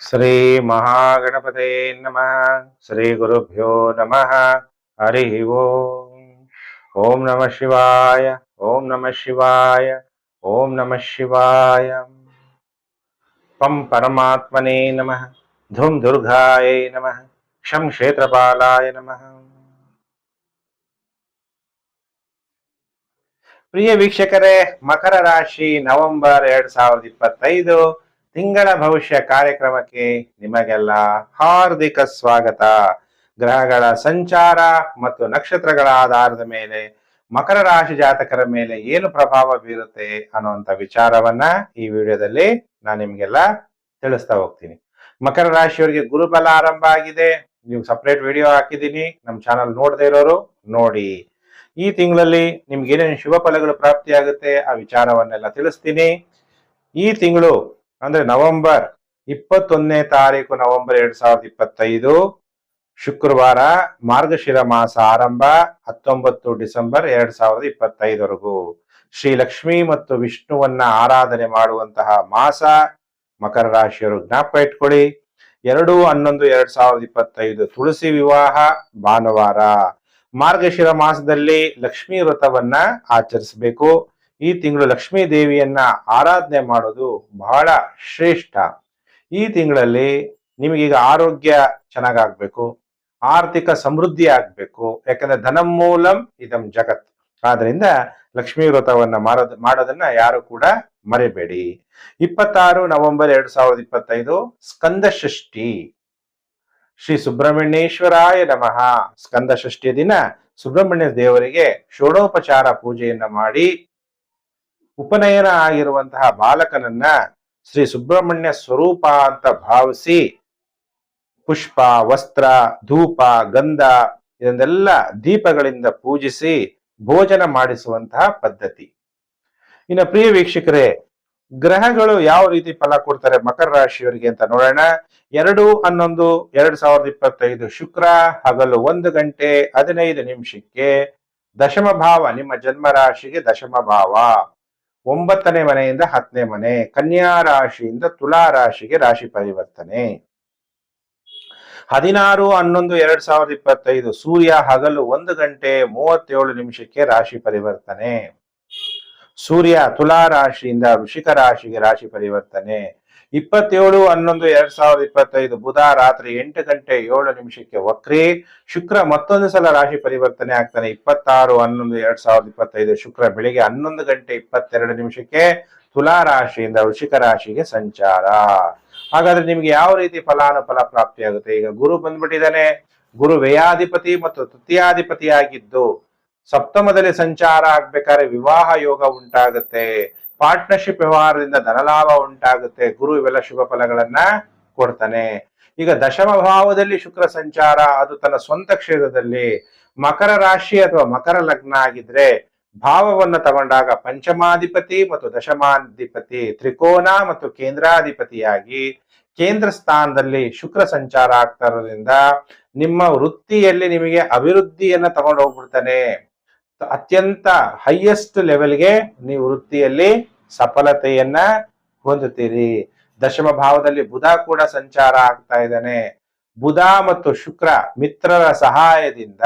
ಶ್ರೀ ಮಹಾಗಣಪತೆ ನಮಃ ಶ್ರೀ ಗುರುಭ್ಯೋ ನಮಃ, ಹರಿ ಓಂ. ಓಂ ನಮಃ ಶಿವಾಯ, ಓಂ ನಮಃ ಶಿವಾಯ, ಓಂ ನಮಃ ಶಿವಾಯ. ಪಂ ಪರಮಾತ್ಮನೇ ನಮಃ, ಧೂಂ ದುರ್ಗಾಯ ನಮಃ, ಕ್ಷಂ ಕ್ಷೇತ್ರಪಾಲಾಯ ನಮಃ. ಪ್ರಿಯ ವೀಕ್ಷಕರೇ, ಮಕರ ರಾಶಿ ನವೆಂಬರ್ ಎರಡ್ ಸಾವಿರದ ಇಪ್ಪತ್ತೈದು. ತಿಂಗಳ ಭವಿಷ್ಯ ಕಾರ್ಯಕ್ರಮಕ್ಕೆ ನಿಮಗೆಲ್ಲ ಹಾರ್ದಿಕ ಸ್ವಾಗತ. ಗ್ರಹಗಳ ಸಂಚಾರ ಮತ್ತು ನಕ್ಷತ್ರಗಳ ಆಧಾರದ ಮೇಲೆ, ಮಕರ ರಾಶಿ ಜಾತಕರ ಮೇಲೆ ಏನು ಪ್ರಭಾವ ಬೀರುತ್ತೆ ಅನ್ನುವಂತ ವಿಚಾರವನ್ನ ಈ ವಿಡಿಯೋದಲ್ಲಿ ನಾನು ನಿಮ್ಗೆಲ್ಲ ತಿಳಿಸ್ತಾ ಹೋಗ್ತೀನಿ. ಮಕರ ರಾಶಿಯವರಿಗೆ ಗುರುಬಲ ಆರಂಭ ಆಗಿದೆ. ನೀವು ಸಪ್ರೇಟ್ ವಿಡಿಯೋ ಹಾಕಿದ್ದೀನಿ. ನಮ್ಮ ಚಾನಲ್ ನೋಡದೆ ಇರೋರು ನೋಡಿ. ಈ ತಿಂಗಳಲ್ಲಿ ನಿಮ್ಗೆ ಏನೇನು ಶುಭ ಫಲಗಳು ಪ್ರಾಪ್ತಿಯಾಗುತ್ತೆ ಆ ವಿಚಾರವನ್ನೆಲ್ಲ ತಿಳಿಸ್ತೀನಿ. ಈ ತಿಂಗಳು ಅಂದ್ರೆ ನವೆಂಬರ್ ಇಪ್ಪತ್ತೊಂದನೇ ತಾರೀಕು ನವೆಂಬರ್ ಎರಡ್ ಸಾವಿರದ ಇಪ್ಪತ್ತೈದು, ಶುಕ್ರವಾರ ಮಾರ್ಗಶಿರ ಮಾಸ ಆರಂಭ, ಹತ್ತೊಂಬತ್ತು ಡಿಸೆಂಬರ್ ಎರಡ್ ಸಾವಿರದ ಇಪ್ಪತ್ತೈದವರೆಗೂ. ಶ್ರೀ ಲಕ್ಷ್ಮಿ ಮತ್ತು ವಿಷ್ಣುವನ್ನ ಆರಾಧನೆ ಮಾಡುವಂತಹ ಮಾಸ ಮಕರ ರಾಶಿಯವರು ಜ್ಞಾಪಕ ಇಟ್ಕೊಳ್ಳಿ. ಎರಡು ಹನ್ನೊಂದು ಎರಡ್ ಸಾವಿರದ ಇಪ್ಪತ್ತೈದು ತುಳಸಿ ವಿವಾಹ ಭಾನುವಾರ. ಮಾರ್ಗಶಿರ ಮಾಸದಲ್ಲಿ ಲಕ್ಷ್ಮೀ ವ್ರತವನ್ನ ಆಚರಿಸಬೇಕು. ಈ ತಿಂಗಳು ಲಕ್ಷ್ಮೀ ದೇವಿಯನ್ನ ಆರಾಧನೆ ಮಾಡೋದು ಬಹಳ ಶ್ರೇಷ್ಠ. ಈ ತಿಂಗಳಲ್ಲಿ ನಿಮಗೀಗ ಆರೋಗ್ಯ ಚೆನ್ನಾಗಾಗ್ಬೇಕು, ಆರ್ಥಿಕ ಸಮೃದ್ಧಿ ಆಗ್ಬೇಕು, ಯಾಕಂದ್ರೆ ಧನಮೂಲಂ ಇದಂ ಜಗತ್. ಆದ್ರಿಂದ ಲಕ್ಷ್ಮೀ ವ್ರತವನ್ನ ಮಾಡೋದ್ ಮಾಡೋದನ್ನ ಯಾರು ಕೂಡ ಮರೆಯಬೇಡಿ ಇಪ್ಪತ್ತಾರು ನವೆಂಬರ್ ಎರಡ್ ಸಾವಿರದ ಇಪ್ಪತ್ತೈದು, ಸ್ಕಂದ ಷಷ್ಠಿ. ಶ್ರೀ ಸುಬ್ರಹ್ಮಣ್ಯೇಶ್ವರಾಯ ನಮಃ. ಸ್ಕಂದ ಷಷ್ಠಿಯ ದಿನ ಸುಬ್ರಹ್ಮಣ್ಯ ದೇವರಿಗೆ ಷೋಡೋಪಚಾರ ಪೂಜೆಯನ್ನ ಮಾಡಿ ಉಪನಯನ ಆಗಿರುವಂತಹ ಬಾಲಕನನ್ನ ಶ್ರೀ ಸುಬ್ರಹ್ಮಣ್ಯ ಸ್ವರೂಪ ಅಂತ ಭಾವಿಸಿ ಪುಷ್ಪ, ವಸ್ತ್ರ, ಧೂಪ, ಗಂಧ ಇದನ್ನೆಲ್ಲ ದೀಪಗಳಿಂದ ಪೂಜಿಸಿ ಭೋಜನ ಮಾಡಿಸುವಂತಹ ಪದ್ಧತಿ. ಇನ್ನು ಪ್ರಿಯ ವೀಕ್ಷಕರೇ, ಗ್ರಹಗಳು ಯಾವ ರೀತಿ ಫಲ ಕೊಡ್ತಾರೆ ಮಕರ ರಾಶಿಯವರಿಗೆ ಅಂತ ನೋಡೋಣ. ಎರಡು, ಹನ್ನೊಂದು, ಎರಡ್ ಸಾವಿರದ ಇಪ್ಪತ್ತೈದು ಶುಕ್ರ, ಹಗಲು ಒಂದು ಗಂಟೆ, ಹದಿನೈದು ನಿಮಿಷಕ್ಕೆ ದಶಮ ಭಾವ ನಿಮ್ಮ ಜನ್ಮ ರಾಶಿಗೆ ದಶಮ ಭಾವ. ಒಂಬತ್ತನೇ ಮನೆಯಿಂದ ಹತ್ತನೇ ಮನೆ, ಕನ್ಯಾ ರಾಶಿಯಿಂದ ತುಲಾ ರಾಶಿಗೆ ರಾಶಿ ಪರಿವರ್ತನೆ. ಹದಿನಾರು, ಹನ್ನೊಂದು, ಎರಡ್ ಸಾವಿರದ ಇಪ್ಪತ್ತೈದು, ಸೂರ್ಯ ಹಗಲು ಒಂದು ಗಂಟೆ ಮೂವತ್ತೇಳು ನಿಮಿಷಕ್ಕೆ ರಾಶಿ ಪರಿವರ್ತನೆ. ಸೂರ್ಯ ತುಲಾ ರಾಶಿಯಿಂದ ವೃಷಿಕ ರಾಶಿಗೆ ರಾಶಿ ಪರಿವರ್ತನೆ. ಇಪ್ಪತ್ತೇಳು ಹನ್ನೊಂದು ಎರಡ್ ಸಾವಿರದ ಇಪ್ಪತ್ತೈದು ಬುಧ ರಾತ್ರಿ ಎಂಟು ಗಂಟೆ ಏಳು ನಿಮಿಷಕ್ಕೆ ವಕ್ರಿ, ಶುಕ್ರ ಮತ್ತೊಂದು ಸಲ ರಾಶಿ ಪರಿವರ್ತನೆ ಆಗ್ತಾನೆ. ಇಪ್ಪತ್ತಾರು ಹನ್ನೊಂದು ಎರಡ್ ಸಾವಿರದ ಇಪ್ಪತ್ತೈದು ಶುಕ್ರ ಬೆಳಿಗ್ಗೆ ಹನ್ನೊಂದು ಗಂಟೆ ಇಪ್ಪತ್ತೆರಡು ನಿಮಿಷಕ್ಕೆ ತುಲಾ ರಾಶಿಯಿಂದ ವೃಷಿಕ ರಾಶಿಗೆ ಸಂಚಾರ. ಹಾಗಾದ್ರೆ ನಿಮ್ಗೆ ಯಾವ ರೀತಿ ಫಲಾನುಫಲ ಪ್ರಾಪ್ತಿಯಾಗುತ್ತೆ ಈಗ ಗುರು ಬಂದ್ಬಿಟ್ಟಿದ್ದಾನೆ. ಗುರು ವ್ಯಯಾಧಿಪತಿ ಮತ್ತು ತೃತೀಯಾಧಿಪತಿಯಾಗಿದ್ದು ಸಪ್ತಮದಲ್ಲಿ ಸಂಚಾರ ಆಗ್ಬೇಕಾದ್ರೆ ವಿವಾಹ ಯೋಗ ಉಂಟಾಗುತ್ತೆ. ಪಾರ್ಟ್ನರ್ಶಿಪ್ ವ್ಯವಹಾರದಿಂದ ಧನಲಾಭ ಉಂಟಾಗುತ್ತೆ. ಗುರು ಇವೆಲ್ಲ ಶುಭ ಫಲಗಳನ್ನ ಕೊಡ್ತಾನೆ. ಈಗ ದಶಮ ಭಾವದಲ್ಲಿ ಶುಕ್ರ ಸಂಚಾರ, ಅದು ತನ್ನ ಸ್ವಂತ ಕ್ಷೇತ್ರದಲ್ಲಿ ಮಕರ ರಾಶಿ ಅಥವಾ ಮಕರ ಲಗ್ನ ಆಗಿದ್ರೆ ಭಾವವನ್ನು ತಗೊಂಡಾಗ ಪಂಚಮಾಧಿಪತಿ ಮತ್ತು ದಶಮಾಧಿಪತಿ ತ್ರಿಕೋನ ಮತ್ತು ಕೇಂದ್ರಾಧಿಪತಿಯಾಗಿ ಕೇಂದ್ರ ಸ್ಥಾನದಲ್ಲಿ ಶುಕ್ರ ಸಂಚಾರ ಆಗ್ತಾ ಇರೋದ್ರಿಂದ ನಿಮ್ಮ ವೃತ್ತಿಯಲ್ಲಿ ನಿಮಗೆ ಅಭಿವೃದ್ಧಿಯನ್ನ ತಗೊಂಡು ಹೋಗ್ಬಿಡ್ತಾನೆ ಅತ್ಯಂತ ಹೈಯೆಸ್ಟ್ ಲೆವೆಲ್ಗೆ ನೀವು ವೃತ್ತಿಯಲ್ಲಿ ಸಫಲತೆಯನ್ನ ಹೊಂದುತ್ತೀರಿ. ದಶಮ ಭಾವದಲ್ಲಿ ಬುಧ ಕೂಡ ಸಂಚಾರ ಆಗ್ತಾ ಇದ್ದಾನೆ. ಬುಧ ಮತ್ತು ಶುಕ್ರ ಮಿತ್ರರ ಸಹಾಯದಿಂದ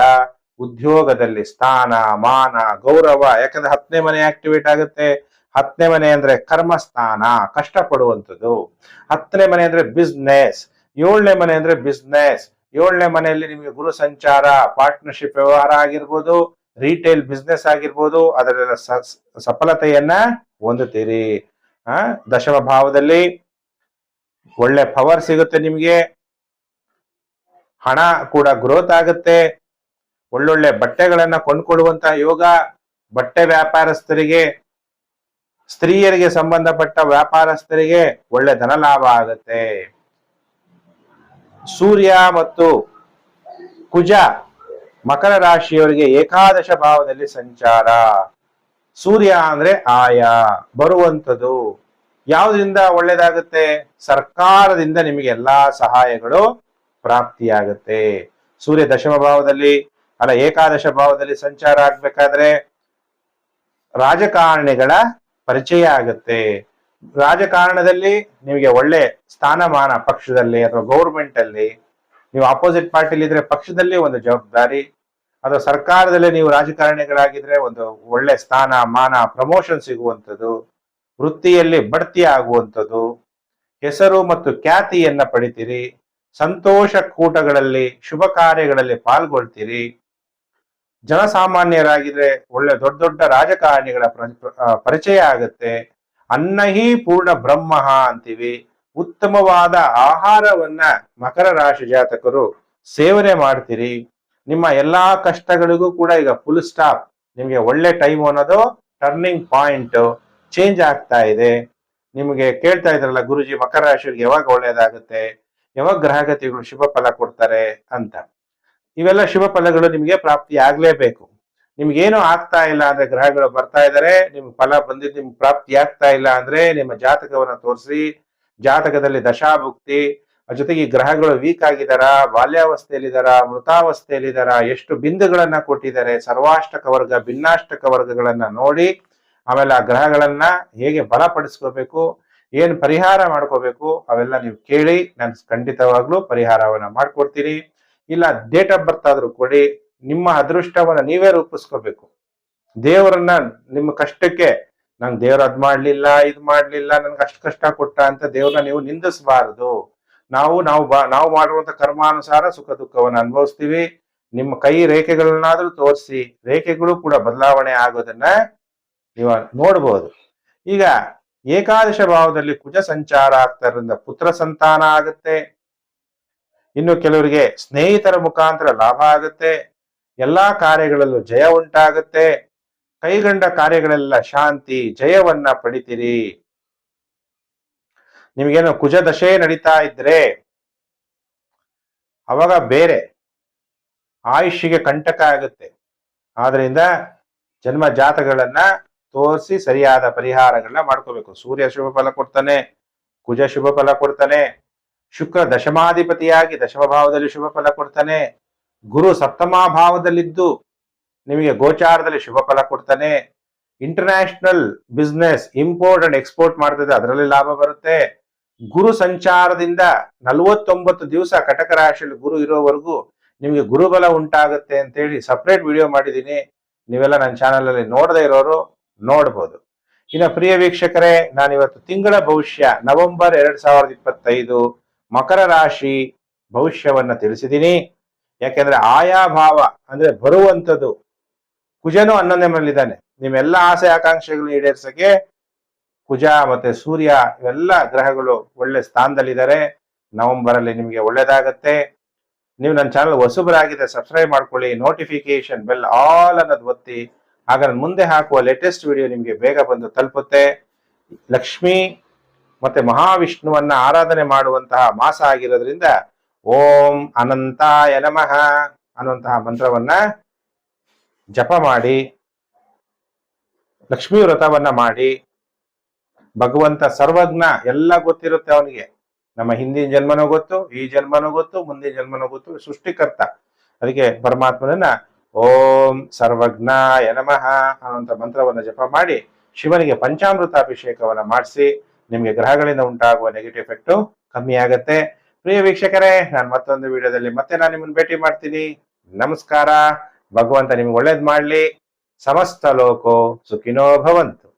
ಉದ್ಯೋಗದಲ್ಲಿ ಸ್ಥಾನ, ಮಾನ, ಗೌರವ, ಯಾಕಂದ್ರೆ ಹತ್ತನೇ ಮನೆ ಆಕ್ಟಿವೇಟ್ ಆಗುತ್ತೆ. ಹತ್ತನೇ ಮನೆ ಅಂದ್ರೆ ಕರ್ಮಸ್ಥಾನ ಕಷ್ಟ ಪಡುವಂಥದ್ದು ಹತ್ತನೇ ಮನೆ ಅಂದ್ರೆ ಬಿಸ್ನೆಸ್ ಏಳನೇ ಮನೆ ಅಂದ್ರೆ ಬಿಸ್ನೆಸ್ ಏಳನೇ ಮನೆಯಲ್ಲಿ ನಿಮಗೆ ಗುರು ಸಂಚಾರ ಪಾರ್ಟ್ನರ್ಶಿಪ್ ವ್ಯವಹಾರ ಆಗಿರ್ಬೋದು. ರಿಟೇಲ್ ಬಿಸ್ನೆಸ್ ಆಗಿರ್ಬೋದು ಅದರ ಸಫಲತೆಯನ್ನ ಹೊಂದುತ್ತೀರಿ. ಆ, ದಶಮ ಭಾವದಲ್ಲಿ ಒಳ್ಳೆ ಪವರ್ ಸಿಗುತ್ತೆ ನಿಮಗೆ. ಹಣ ಕೂಡ ಗ್ರೋತ್ ಆಗುತ್ತೆ. ಒಳ್ಳೊಳ್ಳೆ ಬಟ್ಟೆಗಳನ್ನ ಕೊಂಡ್ಕೊಡುವಂತಹ ಯೋಗ, ಬಟ್ಟೆ ವ್ಯಾಪಾರಸ್ಥರಿಗೆ, ಸ್ತ್ರೀಯರಿಗೆ ಸಂಬಂಧಪಟ್ಟ ವ್ಯಾಪಾರಸ್ಥರಿಗೆ ಒಳ್ಳೆ ಧನ ಲಾಭ ಆಗುತ್ತೆ. ಸೂರ್ಯ ಮತ್ತು ಕುಜ ಮಕರ ರಾಶಿಯವರಿಗೆ ಏಕಾದಶ ಭಾವದಲ್ಲಿ ಸಂಚಾರ. ಸೂರ್ಯ ಅಂದ್ರೆ ಆಯ, ಬರುವಂಥದ್ದು. ಯಾವುದರಿಂದ ಒಳ್ಳೇದಾಗುತ್ತೆ? ಸರ್ಕಾರದಿಂದ ನಿಮಗೆ ಎಲ್ಲಾ ಸಹಾಯಗಳು ಪ್ರಾಪ್ತಿಯಾಗುತ್ತೆ. ಸೂರ್ಯ ದಶಮ ಭಾವದಲ್ಲಿ, ಅಲ್ಲ ಏಕಾದಶ ಭಾವದಲ್ಲಿ ಸಂಚಾರ ಆಗ್ಬೇಕಾದ್ರೆ ರಾಜಕಾರಣಿಗಳ ಪರಿಚಯ ಆಗುತ್ತೆ. ರಾಜಕಾರಣದಲ್ಲಿ ನಿಮಗೆ ಒಳ್ಳೆ ಸ್ಥಾನಮಾನ ಪಕ್ಷದಲ್ಲಿ ಅಥವಾ ಗೌರ್ಮೆಂಟ್ ಅಲ್ಲಿ ನೀವು ಅಪೋಸಿಟ್ ಪಾರ್ಟಿಲಿ ಇದ್ರೆ ಪಕ್ಷದಲ್ಲಿ ಒಂದು ಜವಾಬ್ದಾರಿ, ಅಥವಾ ಸರ್ಕಾರದಲ್ಲಿ ನೀವು ರಾಜಕಾರಣಿಗಳಾಗಿದ್ರೆ ಒಂದು ಒಳ್ಳೆ ಸ್ಥಾನ, ಮಾನ ಪ್ರಮೋಷನ್ ಸಿಗುವಂಥದ್ದು, ವೃತ್ತಿಯಲ್ಲಿ ಬಡ್ತಿ ಆಗುವಂಥದ್ದು ಹೆಸರು ಮತ್ತು ಖ್ಯಾತಿಯನ್ನ ಪಡಿತೀರಿ, ಸಂತೋಷ ಕೂಟಗಳಲ್ಲಿ, ಶುಭ ಕಾರ್ಯಗಳಲ್ಲಿ ಪಾಲ್ಗೊಳ್ತೀರಿ. ಜನಸಾಮಾನ್ಯರಾಗಿದ್ರೆ ಒಳ್ಳೆ ದೊಡ್ಡ ದೊಡ್ಡ ರಾಜಕಾರಣಿಗಳ ಪ್ರ- ಪರಿಚಯ ಆಗುತ್ತೆ. ಅನ್ನಹಿ ಪೂರ್ಣ ಬ್ರಹ್ಮ ಅಂತೀವಿ. ಉತ್ತಮವಾದ ಆಹಾರವನ್ನ ಮಕರ ರಾಶಿ ಜಾತಕರು ಸೇವನೆ ಮಾಡ್ತೀರಿ. ನಿಮ್ಮ ಎಲ್ಲಾ ಕಷ್ಟಗಳಿಗೂ ಕೂಡ ಈಗ ಫುಲ್ ಸ್ಟಾಪ್ ನಿಮಗೆ ಒಳ್ಳೆ ಟೈಮ್ ಅನ್ನೋದು ಟರ್ನಿಂಗ್ ಪಾಯಿಂಟ್ ಚೇಂಜ್ ಆಗ್ತಾ ಇದೆ. ನಿಮಗೆ ಕೇಳ್ತಾ ಇದ್ರಲ್ಲ, ಗುರುಜಿ ಮಕರ ರಾಶಿಗೆ ಯಾವಾಗ ಒಳ್ಳೇದಾಗುತ್ತೆ? ಯಾವಾಗ ಗ್ರಹಗತಿಗಳು ಶುಭ ಫಲ ಕೊಡ್ತಾರೆ ಅಂತ. ಇವೆಲ್ಲ ಶುಭ ಫಲಗಳು ನಿಮಗೆ ಪ್ರಾಪ್ತಿ ಆಗ್ಲೇಬೇಕು. ನಿಮ್ಗೇನು ಆಗ್ತಾ ಇಲ್ಲ ಅಂದ್ರೆ ಗ್ರಹಗಳು ಬರ್ತಾ ಇದಾರೆ, ನಿಮ್ ಫಲ ಬಂದಿದ್ದು ನಿಮ್ಗೆ ಪ್ರಾಪ್ತಿ ಆಗ್ತಾ ಇಲ್ಲ ಅಂದ್ರೆ ನಿಮ್ಮ ಜಾತಕವನ್ನ ತೋರಿಸಿ ಜಾತಕದಲ್ಲಿ ದಶಾಭುಕ್ತಿ, ಜೊತೆಗೆ ಗ್ರಹಗಳು ವೀಕ್ ಆಗಿದಾರ, ಬಾಲ್ಯಾವಸ್ಥೆಯಲ್ಲಿದಾರ, ಮೃತಾವಸ್ಥೆಯಲ್ಲಿದಾರ, ಎಷ್ಟು ಬಿಂದುಗಳನ್ನ ಕೊಟ್ಟಿದ್ದಾರೆ, ಸರ್ವಾಷ್ಟಕ ವರ್ಗ, ಭಿನ್ನಾಷ್ಟಕ ವರ್ಗಗಳನ್ನ ನೋಡಿ, ಆಮೇಲೆ ಆ ಗ್ರಹಗಳನ್ನ ಹೇಗೆ ಬಲಪಡಿಸ್ಕೋಬೇಕು, ಏನ್ ಪರಿಹಾರ ಮಾಡ್ಕೋಬೇಕು, ಅವೆಲ್ಲ ನೀವು ಕೇಳಿ, ನಾನು ಖಂಡಿತವಾಗ್ಲೂ ಪರಿಹಾರವನ್ನ ಮಾಡ್ಕೊಡ್ತೀನಿ. ಇಲ್ಲ ಡೇಟ್ ಆಫ್ ಬರ್ತ್ ಆದ್ರೂ ಕೊಡಿ, ನಿಮ್ಮ ಅದೃಷ್ಟವನ್ನ ನೀವೇ ರೂಪಿಸ್ಕೋಬೇಕು. ದೇವರನ್ನ ನಿಮ್ಮ ಕಷ್ಟಕ್ಕೆ ನಂಗೆ ದೇವ್ರ ಅದ್ ಮಾಡ್ಲಿಲ್ಲ, ಇದ್ ಮಾಡ್ಲಿಲ್ಲ, ನನ್ಗೆ ಅಷ್ಟು ಕಷ್ಟ ಕೊಟ್ಟ ಅಂತ ದೇವ್ರನ್ನ ನೀವು ನಿಂದಿಸಬಾರದು. ನಾವು ನಾವು ನಾವು ಮಾಡುವಂತ ಕರ್ಮಾನುಸಾರ ಸುಖ ದುಃಖವನ್ನು ಅನುಭವಿಸ್ತೀವಿ. ನಿಮ್ಮ ಕೈ ರೇಖೆಗಳನ್ನಾದ್ರೂ ತೋರಿಸಿ, ರೇಖೆಗಳು ಕೂಡ ಬದಲಾವಣೆ ಆಗೋದನ್ನ ನೀವು ನೋಡ್ಬೋದು. ಈಗ ಏಕಾದಶ ಭಾವದಲ್ಲಿ ಕುಜ ಸಂಚಾರ ಆಗ್ತಾರಿಂದ ಪುತ್ರ ಸಂತಾನ ಆಗುತ್ತೆ. ಇನ್ನು ಕೆಲವರಿಗೆ ಸ್ನೇಹಿತರ ಮುಖಾಂತರ ಲಾಭ ಆಗುತ್ತೆ. ಎಲ್ಲಾ ಕಾರ್ಯಗಳಲ್ಲೂ ಜಯ ಉಂಟಾಗುತ್ತೆ. ಕೈಗಂಡ ಕಾರ್ಯಗಳೆಲ್ಲ ಶಾಂತಿ, ಜಯವನ್ನ ಪಡಿತೀರಿ. ನಿಮಗೇನು ಕುಜದಶೆ ನಡೀತಾ ಇದ್ರೆ, ಅವಾಗ ಬೇರೆ ಆಯುಷ್ಯಿಗೆ ಕಂಟಕ ಆಗುತ್ತೆ. ಆದ್ರಿಂದ ಜನ್ಮ ಜಾತಗಳನ್ನ ತೋರಿಸಿ ಸರಿಯಾದ ಪರಿಹಾರಗಳನ್ನ ಮಾಡ್ಕೋಬೇಕು. ಸೂರ್ಯ ಶುಭ ಫಲ ಕೊಡ್ತಾನೆ, ಕುಜ ಶುಭ ಫಲ ಕೊಡ್ತಾನೆ, ಶುಕ್ರ ದಶಮಾಧಿಪತಿಯಾಗಿ ದಶಮ ಭಾವದಲ್ಲಿ ಶುಭ ಫಲ ಕೊಡ್ತಾನೆ, ಗುರು ಸಪ್ತಮಾ ಭಾವದಲ್ಲಿದ್ದು ನಿಮಗೆ ಗೋಚಾರದಲ್ಲಿ ಶುಭ ಫಲ ಕೊಡ್ತಾನೆ. International business import and export ಮಾಡ್ತದೆ ಅದರಲ್ಲಿ ಲಾಭ ಬರುತ್ತೆ. ಗುರು ಸಂಚಾರದಿಂದ ನಲವತ್ತೊಂಬತ್ತು ದಿವಸ ಕಟಕ ರಾಶಿಯಲ್ಲಿ ಗುರು ಇರೋವರೆಗೂ ನಿಮಗೆ ಗುರುಬಲ ಉಂಟಾಗುತ್ತೆ ಅಂತೇಳಿ ಸಪ್ರೇಟ್ ವಿಡಿಯೋ ಮಾಡಿದ್ದೀನಿ. ನೀವೆಲ್ಲ ನನ್ನ ಚಾನಲ್ ಅಲ್ಲಿ ನೋಡದೇ ಇರೋರು ನೋಡ್ಬೋದು. ಇನ್ನು ಪ್ರಿಯ ವೀಕ್ಷಕರೇ ನಾನು ಇವತ್ತು ತಿಂಗಳ ಭವಿಷ್ಯ ನವೆಂಬರ್ ಎರಡ್ ಸಾವಿರದ ಇಪ್ಪತ್ತೈದು ಮಕರ ರಾಶಿ ಭವಿಷ್ಯವನ್ನ ತಿಳಿಸಿದ್ದೀನಿ. ಯಾಕೆಂದ್ರೆ ಆಯಾ ಭಾವ ಅಂದ್ರೆ ಬರುವಂಥದ್ದು ಕುಜನು ಹನ್ನೊಂದನೇ ಮನೇಲಿದ್ದಾನೆ ನಿಮ್ಮೆಲ್ಲ ಆಸೆ ಆಕಾಂಕ್ಷೆಗಳು ಈಡೇರ್ಸಕ್ಕೆ ಕುಜ ಮತ್ತೆ ಸೂರ್ಯ ಇವೆಲ್ಲ ಗ್ರಹಗಳು ಒಳ್ಳೆ ಸ್ಥಾನದಲ್ಲಿದ್ದಾರೆ. ನವೆಂಬರ್ ಅಲ್ಲಿ ನಿಮಗೆ ಒಳ್ಳೇದಾಗತ್ತೆ ನೀವು ನನ್ನ ಚಾನಲ್ ಹೊಸಬರಾಗಿದೆ ಸಬ್ಸ್ಕ್ರೈಬ್ ಮಾಡ್ಕೊಳ್ಳಿ ನೋಟಿಫಿಕೇಶನ್ ಬೆಲ್ ಆಲ್ ಅನ್ನೋದು ಒತ್ತಿ. ಆಗ ಮುಂದೆ ಹಾಕುವ ಲೇಟೆಸ್ಟ್ ವಿಡಿಯೋ ನಿಮಗೆ ಬೇಗ ಬಂದು ತಲುಪುತ್ತೆ. ಲಕ್ಷ್ಮಿ ಮತ್ತೆ ಮಹಾವಿಷ್ಣುವನ್ನ ಆರಾಧನೆ ಮಾಡುವಂತಹ ಮಾಸ ಆಗಿರೋದ್ರಿಂದ ಓಂ ಅನಂತಾಯ ನಮಃ ಅನ್ನುವಂತಹ ಮಂತ್ರವನ್ನ ಜಪ ಮಾಡಿ, ಲಕ್ಷ್ಮೀ ವ್ರತವನ್ನ ಮಾಡಿ, ಭಗವಂತ ಸರ್ವಜ್ಞ ಎಲ್ಲ ಗೊತ್ತಿರುತ್ತೆ ಅವನಿಗೆ. ನಮ್ಮ ಹಿಂದಿನ ಜನ್ಮನೂ ಗೊತ್ತು, ಈ ಜನ್ಮನೂ ಗೊತ್ತು, ಮುಂದಿನ ಜನ್ಮನೂ ಗೊತ್ತು, ಸೃಷ್ಟಿಕರ್ತ. ಅದಕ್ಕೆ ಪರಮಾತ್ಮನನ್ನ ಓಂ ಸರ್ವಜ್ಞಾಯ ನಮಃ ಅನ್ನುವಂಥ ಮಂತ್ರವನ್ನ ಜಪ ಮಾಡಿ, ಶಿವನಿಗೆ ಪಂಚಾಮೃತ ಅಭಿಷೇಕವನ್ನ ಮಾಡಿಸಿ, ನಿಮಗೆ ಗ್ರಹಗಳಿಂದ ಉಂಟಾಗುವ ನೆಗೆಟಿವ್ ಎಫೆಕ್ಟು ಕಮ್ಮಿ ಆಗುತ್ತೆ. ಪ್ರಿಯ ವೀಕ್ಷಕರೇ, ನಾನು ಮತ್ತೊಂದು ವಿಡಿಯೋದಲ್ಲಿ ಮತ್ತೆ ನಾನು ನಿಮ್ಮನ್ನು ಭೇಟಿ ಮಾಡ್ತೀನಿ. ನಮಸ್ಕಾರ. ಭಗವಂತ ನಿಮ್ಗೆ ಒಳ್ಳೇದ್ ಮಾಡ್ಲಿ. ಸಮಸ್ತ ಲೋಕೋ ಸುಖಿನೋ ಭವಂತು.